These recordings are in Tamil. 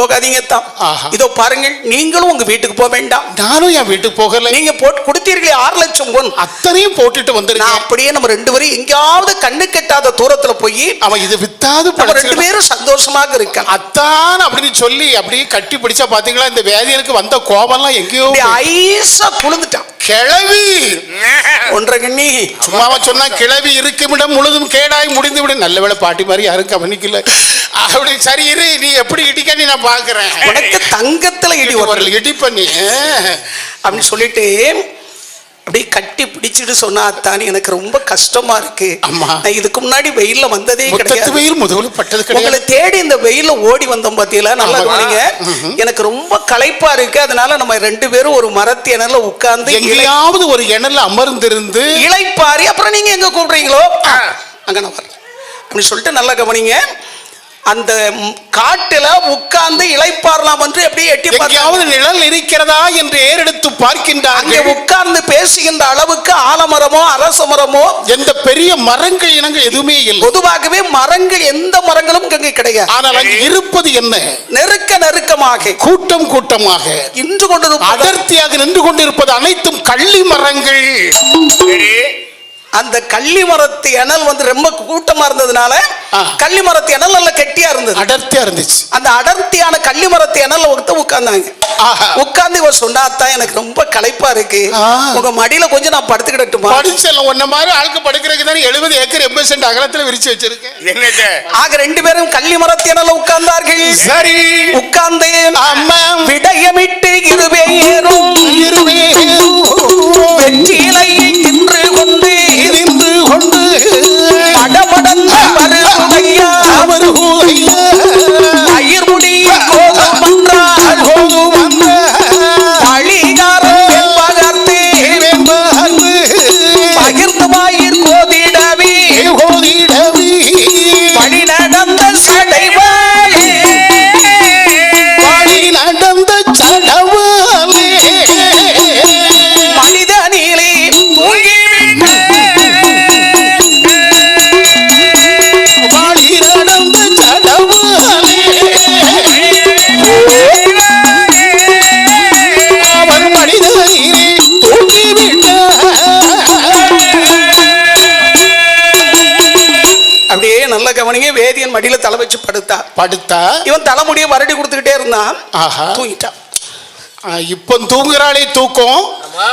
போகாதீங்க தான். இதோ பாருங்கள் நீங்களும் உங்க வீட்டுக்கு போக வேண்டாம். நானும் என் வீட்டுக்கு போகல. நீங்க போட்டு கொடுத்தீர்களே ஆறு லட்சம் பொன் அத்தனையும் போட்டுட்டு நான் வந்திருக்கேன் அப்படியே நம்ம ரெண்டு பேரும் எங்கேயாவது கண்ணு கெட்டாத தூரத்துல போய் அவன் இது வித்தாது ரெண்டு பேரும் சந்தோஷமாக இருக்கலாம் அத்தான் அப்படின்னு சொல்லி அப்படியே கட்டி பிடிச்சா பாத்தீங்களா இந்த வேதியனுக்கு வந்த கோபம்லாம் எங்கேயோ அப்படி ஐஸா குளிந்துட்டான். கிளவி. ஒன்றரை கண்ணி. சும்மாவா சொன்னா கிளவி இருக்குமிடம் முழுதும் கேடாய் முடிந்து விடு நல்ல வேளை பாட்டி மாதிரி யாரும் கவனிக்கல. அப்படி சரி இரு நீ எப்படி இடிக்க நீ நான் பாக்குறேன் உனக்கு தங்கத்துல இடி வரல ஒரு இடிப்ப நீ அப்படின்னு சொல்லிட்டு அப்படியே கட்டி பிடிச்சிட்டு சொன்னா எனக்கு ரொம்ப கஷ்டமா இருக்கு. ஆமா. நான் இதுக்கு முன்னாடி வெயில்ல வந்ததே கிடையாது. வெயில் முதுகுல பட்டது உங்களை தேடி இந்த வெயில்ல ஓடி வந்தோம் பாத்தீங்களா? நல்லா. கவனிங்க. எனக்கு ரொம்ப களைப்பா இருக்கு. அதனால நம்ம ரெண்டு பேரும் ஒரு மரத்து இணல உட்கார்ந்து எங்கேயாவது ஒரு இணல்ல அமர்ந்திருந்து இளைப்பாரி அப்புறம் நீங்க எங்க கூப்பிடுறீங்களோ? அங்க நான் வரேன். அப்படின்னு சொல்லிட்டு நல்லா கவனிங்க. அந்த காட்டுல உட்கார்ந்து இளைப்பாறலாம் என்று அப்படியே எட்டி பார்த்தாங்க எங்கேயாவது நிழல் இருக்கிறதா என்று ஏறெடுத்து அங்கே பார்க்கின்றார்கள் உட்கார்ந்து பேசுகின்ற அளவுக்கு ஆலமரமோ அரச மரமோ எந்த பெரிய மரங்கள் இனங்கள் எதுவுமே இல்லை. பொதுவாகவே மரங்கள் எந்த மரங்களும் இங்கே கிடையாது. ஆனால் அங்கு இருப்பது என்ன? நெருக்க நெருக்கமாக. கூட்டம் கூட்டமாக. இன்று கொண்டது அடர்த்தியாக நின்று கொண்டிருப்பது அனைத்தும் கள்ளி மரங்கள். அந்த கள்ளி மரத்து இணல் வந்து ரொம்ப கூட்டமா இருந்ததுனால. கள்ளி மரத்து இணல் நல்ல கெட்டியா இருந்தது. அடர்த்தியா இருந்துச்சு. அந்த அடர்த்தியான கள்ளி மரத்து இணல்ல ஒருத்த உட்கார்ந்தாங்க. ஆஹா. உட்கார்ந்து இவ சொன்னாத்தான் எனக்கு ரொம்ப களைப்பா இருக்கு. உங்க மடியில கொஞ்சம் நான் படுத்துக்கிடட்டுமா? படிச்சல உன்ன மாதிரி ஆளுக்கு படுக்கிறதுக்கு தானே எழுபது ஏக்கர் எண்பது சென்ட் அகலத்துல விரிச்சு வச்சிருக்கேன். என்னது ஆக ரெண்டு பேரும் கள்ளி மரத்து இணல்ல உட்கார்ந்தார்கள். சரி. உட்கார்ந்து விடயமிட்டு இருவேரும் அப்படியே நல்ல கவனிங்க வேதியன் மடியில தலை வச்சு படுத்தா. படுத்தா? இவன் தலைமுடிய வருடி கொடுத்துக்கிட்டே இருந்தான். ஆஹா. தூங்கிட்டான். இப்போ தூங்குறாளே தூக்கம்.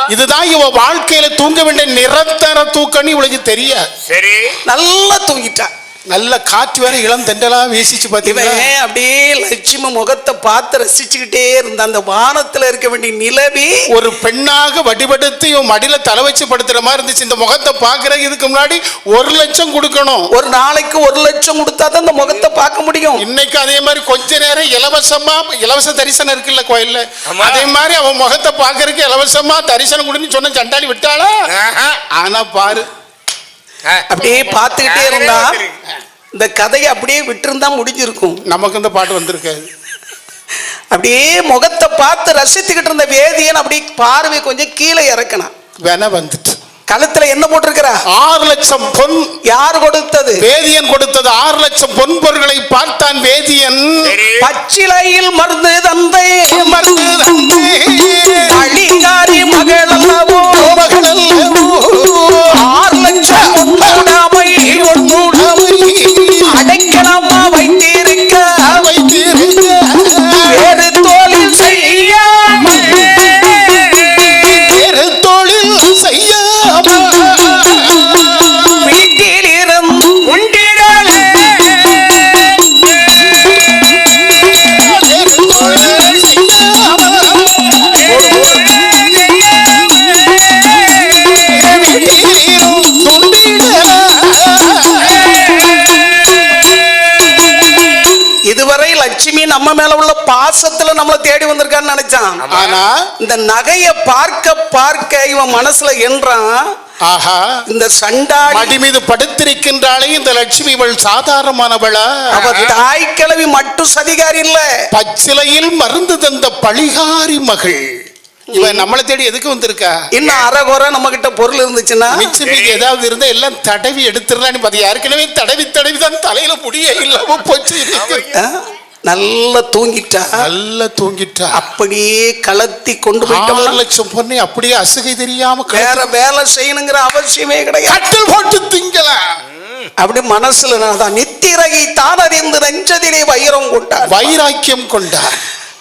இதுதான் இவ வாழ்க்கையில தூங்க வேண்டிய நிரந்தர தூக்கம்னு இவளுக்கு தெரியாது. சரி. நல்லா தூங்கிட்டான் நல்ல காற்று வேற இளம் தெண்டலா வீசிச்சு பாத்தீங்களா இவன் அப்படியே லட்சுமி முகத்தை பார்த்து ரசிச்சுக்கிட்டே இருந்த அந்த வானத்துல இருக்க வேண்டிய நிலவி ஒரு பெண்ணாக வடிவெடுத்து இவன் மடியில தலை வச்சு படுத்துற மாதிரி இருந்துச்சு இந்த முகத்தை பாக்குற இதுக்கு முன்னாடி ஒரு லட்சம் கொடுக்கணும் ஒரு நாளைக்கு ஒரு லட்சம் கொடுத்தா தான் அந்த முகத்தை பார்க்க முடியும் இன்னைக்கு அதே மாதிரி கொஞ்ச நேரம் இலவசமா இலவச தரிசனம் இருக்குல்ல கோயில்ல. அதே மாதிரி அவன் முகத்தை பாக்குறதுக்கு இலவசமா தரிசனம் கொடுன்னு சொன்ன சண்டாளி விட்டாளா. ஆனா பாரு. அப்படியே பார்த்துக்கிட்டே இருந்தா. இந்த கதையை அப்படியே விட்டிருந்தா முடிஞ்சிருக்கும். நமக்கு இந்த பாட்டு வந்திருக்காது அப்படியே முகத்தை பார்த்து ரசித்துக்கிட்டு இருந்த வேதியன் அப்படியே பார்வை கொஞ்சம் கீழே இறக்கணும் வேணா வந்துட்டு. கழுத்துல என்ன போட்டிருக்கிறா? ஆறு லட்சம் பொன். யார் கொடுத்தது? வேதியன் கொடுத்தது ஆறு லட்சம் பொன் பொருட்களை பார்த்தான் வேதியன். பச்சிலையில் மருந்து தந்தை மருந்து தந்தே. அழிகாரி மகள் நம்ம மேல உள்ள பாசத்துல நம்மளை தேடி வந்திருக்கான்னு நினைச்சான். ஆனா இந்த நகைய பார்க்க பார்க்க இவன் மனசுல என்றான். ஆஹா. இந்த சண்டாளி மடி மீது படுத்திருக்கின்றாளே இந்த லட்சுமி இவள் சாதாரணமானவளா? அவ தாய் கிழவி மட்டும் சதிகாரி இல்ல. பச்சிலையில் மருந்து தந்த பழிகாரி மகள். இவன் நம்மளை தேடி எதுக்கு வந்திருக்கா? இன்னும் அரைகுறை நம்ம கிட்ட பொருள் இருந்துச்சுன்னா? மிச்சம் மீதி ஏதாவது இருந்தா எல்லாம் தடவி எடுத்துடலான்னு பாத்தி ஏற்கனவே தடவி தடவி தான் தலையில முடிய இல்லாம போச்சு. நல்லா தூங்கிட்டா நல்லா தூங்கிட்டா. அப்படியே கலத்தி கொண்டு ஆறு போயிட்டோம்னா லட்சம் பொண்ணை அப்படியே அசகை தெரியாம வேற வேலை செய்யணுங்கிற அவசியமே கிடையாது. கட்டில் போட்டு திங்கலாம் அப்படி மனசுல நான் தான் நித்திரையை தான் அறிந்து நெஞ்சதிலே வைரம் கொண்டார். வைராக்கியம் கொண்டார்.